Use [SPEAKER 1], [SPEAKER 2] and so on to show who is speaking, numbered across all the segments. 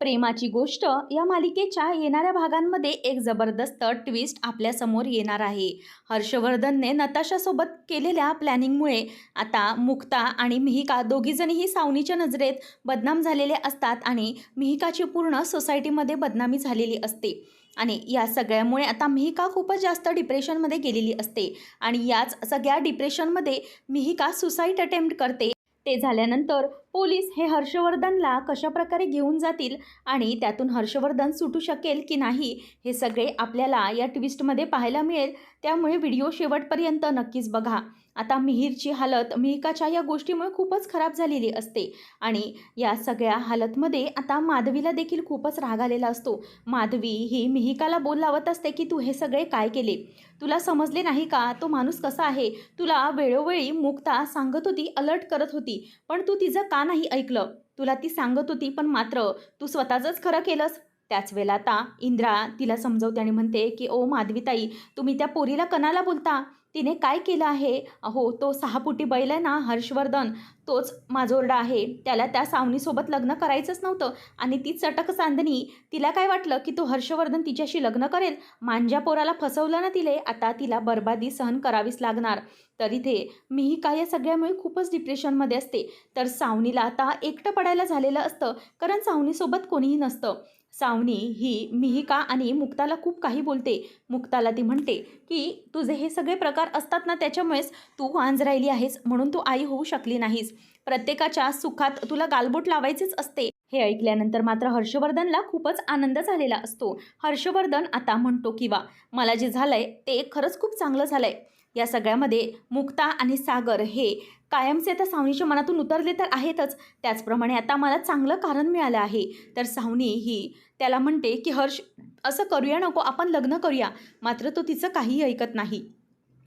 [SPEAKER 1] प्रेमाची गोष्ट या मालिकेच्या येणाऱ्या भागांमध्ये एक जबरदस्त ट्विस्ट आपल्यासमोर येणार आहे. हर्षवर्धनने नताशासोबत केलेल्या प्लॅनिंगमुळे आता मुक्ता आणि मिहिका दोघीजणीही सावनीच्या नजरेत बदनाम झालेले असतात आणि मिहिकाची पूर्ण सोसायटीमध्ये बदनामी झालेली असते. आणि या सगळ्यामुळे आता मिहिका खूपच जास्त डिप्रेशनमध्ये गेलेली असते. आणि याच सगळ्या डिप्रेशनमध्ये मिहिका सुसाईड अटेम्प्ट करते ते झाल्यानंतर पोलीस हे हर्षवर्धनला कशाप्रकारे घेऊन जातील आणि त्यातून हर्षवर्धन सुटू शकेल की नाही हे सगळे आपल्याला या ट्विस्टमध्ये पाहायला मिळेल. त्यामुळे व्हिडिओ शेवटपर्यंत नक्कीच बघा. आता मिहीरची हालत मिहिकाच्या या गोष्टीमुळे खूपच खराब झालेली असते. आणि या सगळ्या हालतमध्ये आता माधवीला देखील खूपच राग आलेला असतो. माधवी ही मिहिकाला बोल लावत असते की तू हे सगळे काय केले? तुला समजले नाही का? तो माणूस कसा आहे? तुला वेळोवेळी मुक्ता सांगत होती अलर्ट करत होती. पण तू तिचं का नाही ऐकलं? तुला ती सांगत होती पण मात्र तू स्वतःचंच खरं केलंस. त्याच वेळेला आता इंद्रा तिला समजवते आणि म्हणते की ओ माधवीताई तुम्ही त्या पोरीला कणाला बोलता? तिने काय केलं आहे? अहो तो सहापुटी बैल आहे ना हर्षवर्धन तोच माजोरडा आहे. त्याला त्या सावनीसोबत लग्न करायचंच नव्हतं आणि ती चटक चांदणी तिला काय वाटलं की तो हर्षवर्धन तिच्याशी लग्न करेल? मांजा पोराला फसवलं ना तिले आता तिला बर्बादी सहन करावीच लागणार. तर इथे मिहिका या सगळ्यामुळे खूपच डिप्रेशनमध्ये असते. तर सावनीला आता एकटं पडायला झालेलं असतं कारण सावनीसोबत कोणीही नसतं. सावनी ही मिहिका आणि मुक्ताला खूप काही बोलते. मुक्ताला ती म्हणते की तुझे हे सगळे प्रकार असतात ना त्याच्यामुळेच तू वांज राहिली आहेस म्हणून तू आई होऊ शकली नाहीस. प्रत्येकाच्या सुखात तुला गालबोट लावायचेच असते. हे ऐकल्यानंतर मात्र हर्षवर्धनला खूपच आनंद झालेला असतो. हर्षवर्धन आता म्हणतो किंवा मला जे झालंय ते खरंच खूप चांगलं झालंय. या सगळ्यामध्ये मुक्ता आणि सागर हे कायमचे आता सावनीच्या मनातून उतरले तर आहेतच. त्याचप्रमाणे आता मला चांगलं कारण मिळालं आहे. तर सावनी ही त्याला म्हणते की हर्ष असं करूया नको आपण लग्न करूया. मात्र तो तिचं काही ऐकत नाही.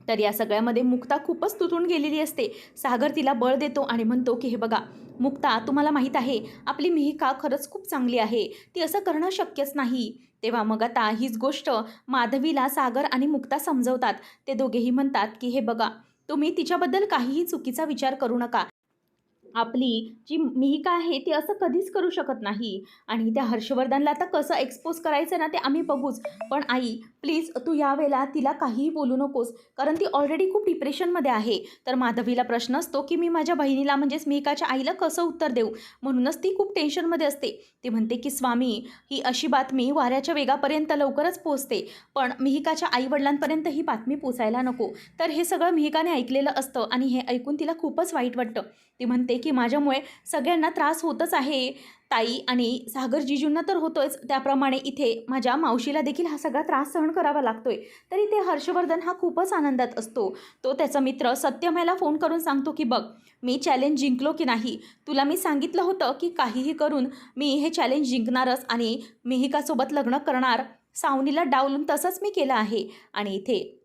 [SPEAKER 1] तर या सगळ्यामध्ये मुक्ता खूपच तुटून गेलेली असते. सागर तिला बळ देतो आणि म्हणतो की हे बघा मुक्ता तुम्हाला माहीत आहे आपली मिहिका खरंच खूप चांगली आहे. ती असं करणं शक्यच नाही. तेव्हा मग आता हीच गोष्ट माधवीला सागर आणि मुक्ता समजवतात. ते दोघेही म्हणतात की हे बघा तुम्ही तिच्याबद्दल काहीही चुकीचा विचार करू नका. आपली जी मिहिका आहे ती असं कधीच करू शकत नाही. आणि त्या हर्षवर्धनला आता कसं एक्सपोज करायचं ना ते आम्ही बघूच. पण आई प्लीज तू यावेळेला तिला काहीही बोलू नकोस. कारण ती ऑलरेडी खूप डिप्रेशनमध्ये आहे. तर माधवीला प्रश्न असतो की मी माझ्या बहिणीला म्हणजेच मिहिकाच्या आईला कसं उत्तर देऊ? म्हणूनच ती खूप टेन्शनमध्ये असते. ती म्हणते की स्वामी ही अशी बातमी वाऱ्याच्या वेगापर्यंत लवकरच पोचते पण मिहिकाच्या आईवडिलांपर्यंत ही बातमी पोचायला नको. तर हे सगळं मिहिकाने ऐकलेलं असतं आणि हे ऐकून तिला खूपच वाईट वाटतं. ती म्हणते की माझ्यामुळे सगळ्यांना त्रास होतच आहे. ताई आणि सागरजीजूंना तर होतोच. त्याप्रमाणे इथे माझ्या मावशीला देखील हा सगळा त्रास सहन करावा लागतोय. तर इथे हर्षवर्धन हा खूपच आनंदात असतो. तो त्याचा मित्र सत्यमयला फोन करून सांगतो की बघ मी चॅलेंज जिंकलो की नाही? तुला मी सांगितलं होतं की काहीही करून मी हे चॅलेंज जिंकणारच आणि मिहिकासोबत लग्न करणार. सावनीला डावलून तसंच मी केलं आहे. आणि इथे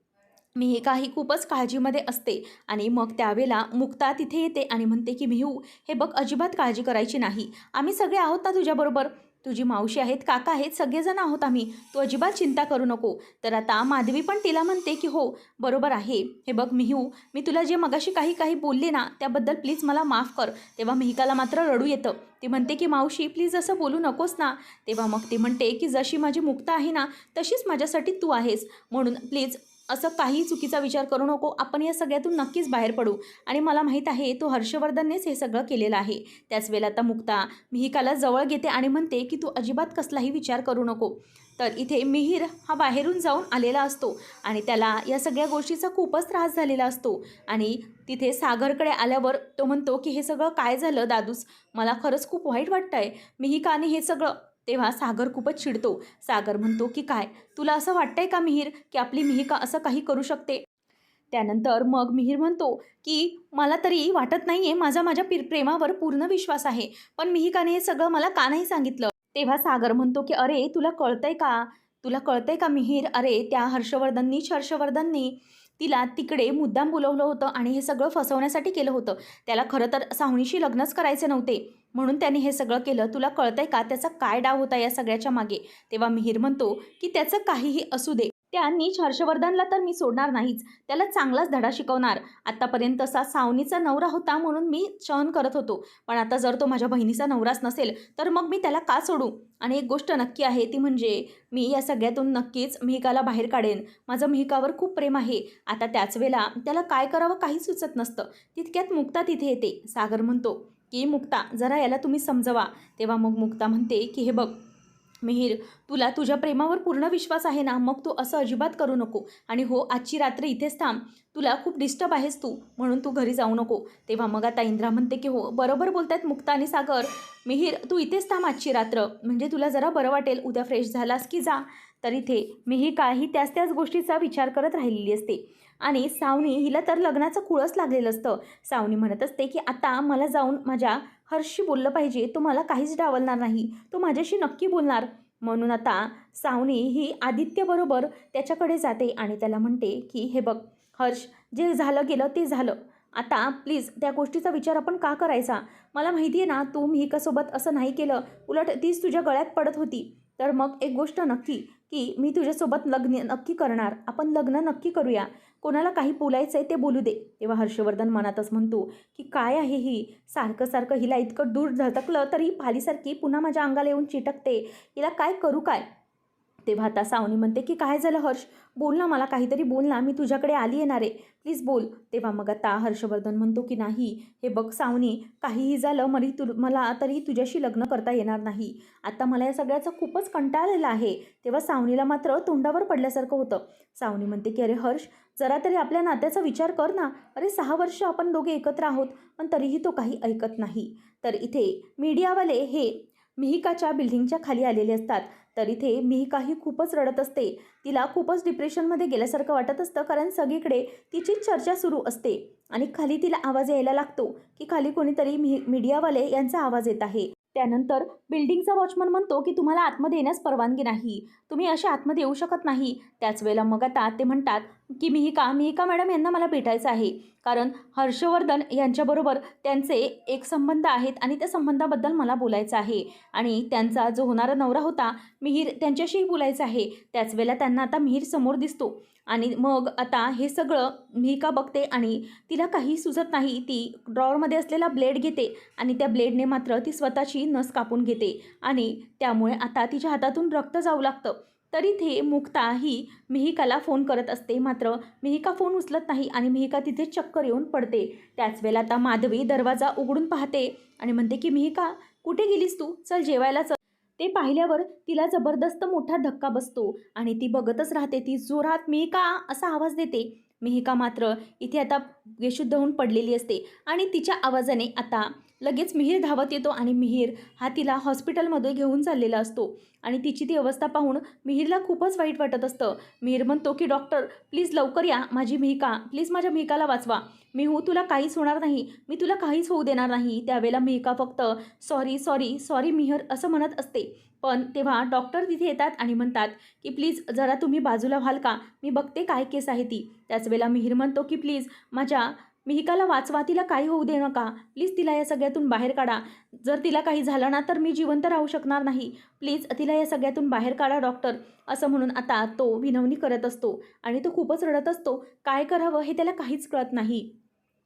[SPEAKER 1] मिहिका ही खूपच काळजीमध्ये असते आणि मग त्यावेळेला मुक्ता तिथे येते आणि म्हणते की मिहू हे बघ अजिबात काळजी करायची नाही. आम्ही सगळे आहोत ना तुझ्याबरोबर तुझी मावशी आहेत काका आहेत सगळेजण आहोत आम्ही. तू अजिबात चिंता करू नको. तर आता माधवी पण तिला म्हणते की हो बरोबर आहे. हे बघ मिहू मी तुला जे मगाशी काही काही बोलले ना त्याबद्दल प्लीज मला माफ कर. तेव्हा मिहिकाला मात्र रडू येतं. ती म्हणते की मावशी प्लीज असं बोलू नकोस ना. तेव्हा मग ती म्हणते की जशी माझी मुक्ता आहे ना तशीच माझ्यासाठी तू आहेस. म्हणून प्लीज असं काही चुकीचा विचार करू नको. आपण या सगळ्यातून नक्कीच बाहेर पडू. आणि मला माहीत आहे तो हर्षवर्धननेच हे सगळं केलेलं आहे. त्याच वेळेला आता मुक्ता मिहिकाला जवळ घेते आणि म्हणते की तू अजिबात कसलाही विचार करू नको. तर इथे मिहीर हा बाहेरून जाऊन आलेला असतो आणि त्याला या सगळ्या गोष्टीचा खूपच त्रास झालेला असतो. आणि तिथे सागरकडे आल्यावर तो म्हणतो की हे सगळं काय झालं दादूस? मला खरंच खूप वाईट वाटतं आहे मिहिकाने हे सगळं तेव्हा सागर खूपच चिडतो. सागर म्हणतो की काय? तुला असं वाटतंय का मिहीर की आपली मिहिका असं काही करू शकते? त्यानंतर मग मिहीर म्हणतो की मला तरी वाटत नाही आहे माझा माझ्या प्रेमावर पूर्ण विश्वास आहे पण मिहिकाने हे सगळं मला का नाही सांगितलं? तेव्हा सागर म्हणतो की अरे तुला कळतंय का? तुला कळतंय का मिहीर? अरे त्या हर्षवर्धननीच हर्षवर्धननी तिला तिकडे मुद्दाम बोलवलं होतं आणि हे सगळं फसवण्यासाठी केलं होतं. त्याला खरं तर सावणीशी लग्नच करायचे नव्हते. म्हणून त्याने हे सगळं केलं. तुला कळतंय का त्याचा काय डाव होता या सगळ्याच्या मागे? तेव्हा मिहीर म्हणतो की त्याचं काहीही असू दे. त्या नीच हर्षवर्धनला तर मी सोडणार नाहीच. त्याला चांगलाच धडा शिकवणार. आत्तापर्यंत तसा सावनीचा नवरा होता म्हणून मी सहन करत होतो. पण आता जर तो माझ्या बहिणीचा नवराच नसेल तर मग मी त्याला का सोडू? आणि एक गोष्ट नक्की आहे ती म्हणजे मी या सगळ्यातून नक्कीच मिहिकाला बाहेर काढेन. माझं मिहिकावर खूप प्रेम आहे. आता त्याच वेळेला त्याला काय करावं काही सुचत नसतं. तितक्यात मुक्ता तिथे येते. सागर म्हणतो की मुक्ता जरा याला तुम्ही समजवा. तेव्हा मग मुक्ता म्हणते की हे बघ मिहीर तुला तुझ्या प्रेमावर पूर्ण विश्वास आहे ना? मग तू असं अजिबात करू नको. आणि हो आजची रात्र इथेच थांब. तुला खूप डिस्टर्ब आहेस तू म्हणून तू घरी जाऊ नको. तेव्हा मग आता इंद्रा म्हणते की हो बरोबर बोलतायत मुक्ता आणि सागर. मिहीर तू इथेच थांब आजची रात्र. म्हणजे तुला जरा बरं वाटेल उद्या फ्रेश झालास की जा. तर इथे मिहीर ही त्याच त्याच गोष्टीचा विचार करत राहिलेली असते. आणि सावनी हिला तर लग्नाचं कुळच लागलेलं असतं. सावनी म्हणत असते की आता मला जाऊन माझ्या हर्षशी बोललं पाहिजे तो मला काहीच डावलणार नाही. तो माझ्याशी नक्की बोलणार. म्हणून आता सावनी ही आदित्यबरोबर त्याच्याकडे जाते आणि त्याला म्हणते की हे बघ हर्ष जे झालं गेलं ते झालं. आता प्लीज त्या गोष्टीचा विचार आपण का करायचा? मला माहिती आहे ना तू मिहिकासोबत असं नाही केलं. उलट तीच तुझ्या गळ्यात पडत होती. तर मग एक गोष्ट नक्की की मी तुझ्यासोबत लग्न नक्की करणार. आपण लग्न नक्की करूया. कोणाला काही बोलायचं आहे ते बोलू दे. तेव्हा हर्षवर्धन मनातच म्हणतो की काय आहे ही? सारखं सारखं हिला इतकं दूर झटकलं तरी भालीसारखी पुन्हा माझ्या अंगाला येऊन चिटकते. हिला काय करू काय? तेव्हा आता सावनी म्हणते की काय झालं हर्ष? बोल ना मला काहीतरी बोल ना मी तुझ्याकडे आली येणार आहे. प्लीज बोल. तेव्हा मग आता हर्षवर्धन म्हणतो की नाही हे बघ सावनी काहीही झालं मरी तु मला तरी तुझ्याशी लग्न करता येणार नाही. आता मला या सगळ्याचा खूपच कंटाळ आलेला आहे. तेव्हा सावनीला मात्र तोंडावर पडल्यासारखं होतं. सावनी म्हणते की अरे हर्ष जरा तरी आपल्या नात्याचा विचार कर ना. अरे सहा वर्ष आपण दोघे एकत्र आहोत पण तरीही तो काही ऐकत नाही. तर इथे मीडियावाले हे मिहिकाच्या बिल्डिंगच्या खाली आलेले असतात. तर इथे मिहिका ही खूपच रडत असते. तिला खूपच डिप्रेशनमध्ये गेल्यासारखं वाटत असतं कारण सगळीकडे तिचीच चर्चा सुरू असते आणि खाली तिला आवाज यायला लागतो की खाली कोणीतरी मी मीडियावाले यांचा आवाज येत आहे. त्यानंतर बिल्डिंगचा वॉचमन म्हणतो की तुम्हाला आतमध्ये येण्यास परवानगी नाही. तुम्ही अशा आतमध्ये येऊ शकत नाही. त्याच वेळेला मग आता ते म्हणतात की मिहिका मिहिका मॅडम यांना मला भेटायचं आहे? कारण हर्षवर्धन यांच्याबरोबर त्यांचे एक संबंध आहेत आणि त्या संबंधाबद्दल मला बोलायचं आहे. आणि त्यांचा जो होणारा नवरा होता मिहीर त्यांच्याशीही बोलायचं आहे. त्याच वेळेला त्यांना आता मिहीर समोर दिसतो. आणि मग आता हे सगळं मिहिका बघते आणि तिला काही सुचत नाही ती ड्रॉवरमध्ये असलेला ब्लेड घेते आणि त्या ब्लेडने मात्र ती स्वतःची नस कापून घेते. आणि त्यामुळे आता तिच्या हातातून रक्त जाऊ लागतं. तर इथे मुक्ता ही मिहिकाला फोन करत असते. मात्र मिहिका फोन उचलत नाही आणि मिहिका तिथे चक्कर येऊन पडते. त्याच वेळेला आता माधवी दरवाजा उघडून पाहते आणि म्हणते की मिहिका कुठे गेलीस तू? चल जेवायला चल. ते पाहिल्यावर तिला जबरदस्त मोठा धक्का बसतो आणि ती बघतच राहते. ती जोरात मिहिका असा आवाज देते. मिहिका मात्र इथे आता बेशुद्ध होऊन पडलेली असते. आणि तिच्या आवाजाने आता लगेच मिहीर धावत येतो आणि मिहीर हा तिला हॉस्पिटलमध्ये घेऊन चाललेला असतो. आणि तिची ती अवस्था पाहून मिहीरला खूपच वाईट वाटत असतं. मिहीर म्हणतो की डॉक्टर प्लीज लवकर या. माझी मिहिका प्लीज माझ्या मिहिकाला वाचवा. मी हो तुला काहीच होणार नाही. मी तुला काहीच होऊ देणार नाही. त्यावेळेला मिहिका फक्त सॉरी सॉरी सॉरी मिहर असं म्हणत असते. पण तेव्हा डॉक्टर तिथे येतात आणि म्हणतात की प्लीज जरा तुम्ही बाजूला व्हाल का? मी बघते काय केस आहे ती. त्याच वेळेला मिहीर म्हणतो की प्लीज माझ्या मिहिकाला वाचवा तिला काही होऊ दे नका. प्लीज तिला या सगळ्यातून बाहेर काढा. जर तिला काही झालं ना तर मी जिवंत राहू शकणार नाही. प्लीज तिला या सगळ्यातून बाहेर काढा डॉक्टर. असं म्हणून आता तो विनवणी करत असतो आणि तो खूपच रडत असतो. काय करावं हे त्याला काहीच कळत नाही.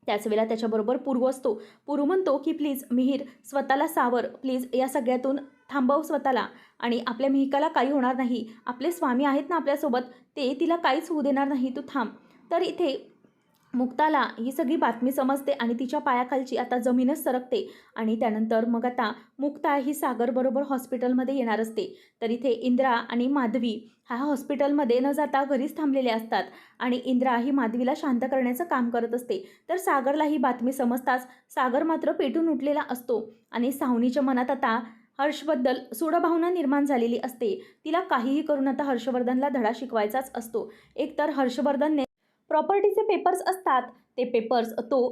[SPEAKER 1] त्याच वेळेला त्याच्याबरोबर पूर्व असतो. पूर्व म्हणतो की प्लीज मिहीर स्वतःला सावर. प्लीज या सगळ्यातून थांबव स्वतःला. आणि आपल्या मिहिकाला काही होणार नाही. आपले स्वामी आहेत ना आपल्यासोबत. ते तिला काहीच होऊ देणार नाही. तू थांब. तर इथे मुक्ताला ही सगळी बातमी समजते आणि तिच्या पायाखालची आता जमीनच सरकते. आणि त्यानंतर मग आता मुक्ता ही सागरबरोबर हॉस्पिटलमध्ये येणार असते. तर इथे इंद्रा आणि माधवी हा हॉस्पिटलमध्ये न जाता घरीच थांबलेले असतात. आणि इंद्रा ही माधवीला शांत करण्याचं काम करत असते. तर सागरला ही बातमी समजताच सागर मात्र पेटून उठलेला असतो. आणि सावनीच्या मनात आता हर्षबद्दल सूडभावना निर्माण झालेली असते. तिला काहीही करून आता हर्षवर्धनला धडा शिकवायचाच असतो. एकतर हर्षवर्धनने प्रॉपर्टीचे पेपर्स असतात ते पेपर्स तो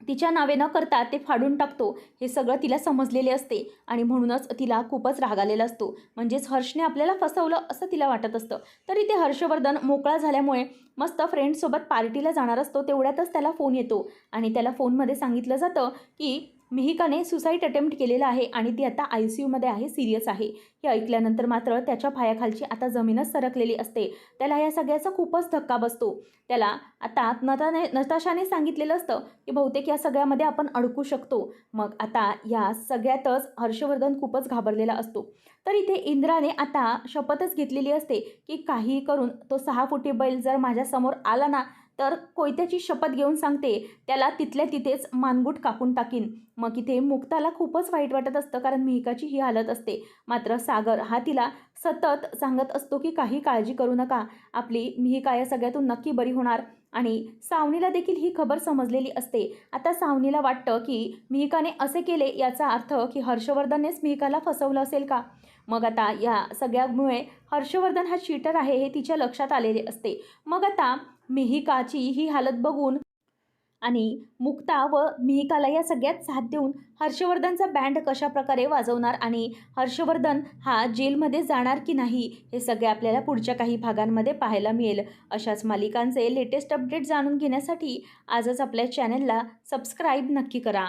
[SPEAKER 1] तिच्या नावे न करता ते फाडून टाकतो. हे सगळं तिला समजलेले असते आणि म्हणूनच तिला खूपच राग आलेला असतो. म्हणजेच हर्षने आपल्याला फसवलं असं तिला वाटत असतं. तरी ते हर्षवर्धन मोकळा झाल्यामुळे मस्त फ्रेंडसोबत पार्टीला जाणार असतो तेवढ्यातच त्याला फोन येतो. आणि त्याला फोनमध्ये सांगितलं जातं की मिहिकाने सुसाईड अटेम्प्ट केलेला आहे आणि ती आता आय सी यूमध्ये आहे सिरियस आहे. हे ऐकल्यानंतर मात्र त्याच्या पायाखालची आता जमीनच सरकलेली असते. त्याला या सगळ्याचा खूपच धक्का बसतो. त्याला आता नताने नताशाने सांगितलेलं असतं की बहुतेक या सगळ्यामध्ये आपण अडकू शकतो. मग आता या सगळ्यातच हर्षवर्धन खूपच घाबरलेला असतो. तर इथे इंद्राने आता शपथच घेतलेली असते की काही करून तो सहा फुटी बैल जर माझ्यासमोर आला ना तर कोयत्याची शपथ घेऊन सांगते त्याला तिथल्या तिथेच मानगूट कापून टाकीन. मग इथे मुक्ताला खूपच वाईट वाटत असतं कारण मिहिकाची ही हालत असते. मात्र सागर हा तिला सतत सांगत असतो की काही काळजी करू नका. आपली मिहिका या सगळ्यातून नक्की बरी होणार. आणि सावनीला देखील ही खबर समजलेली असते. आता सावनीला वाटतं की मिहिकाने असे केले याचा अर्थ की हर्षवर्धननेच मिहिकाला फसवलं असेल का? मग आता या सगळ्यामुळे हर्षवर्धन हा चीटर आहे हे तिच्या लक्षात आलेले असते. मग आता मिहिकाची ही हालत बघून आणि मुक्ता व मिहिकाला या सगळ्यात साथ देऊन हर्षवर्धनचा बँड कशा प्रकारे वाजवणार आणि हर्षवर्धन हा जेलमध्ये जाणार की नाही हे सगळे आपल्याला पुढच्या काही भागांमध्ये पाहायला मिळेल. अशाच मालिकांचे लेटेस्ट अपडेट जाणून घेण्यासाठी आजच आपल्या चॅनलला सबस्क्राईब नक्की करा.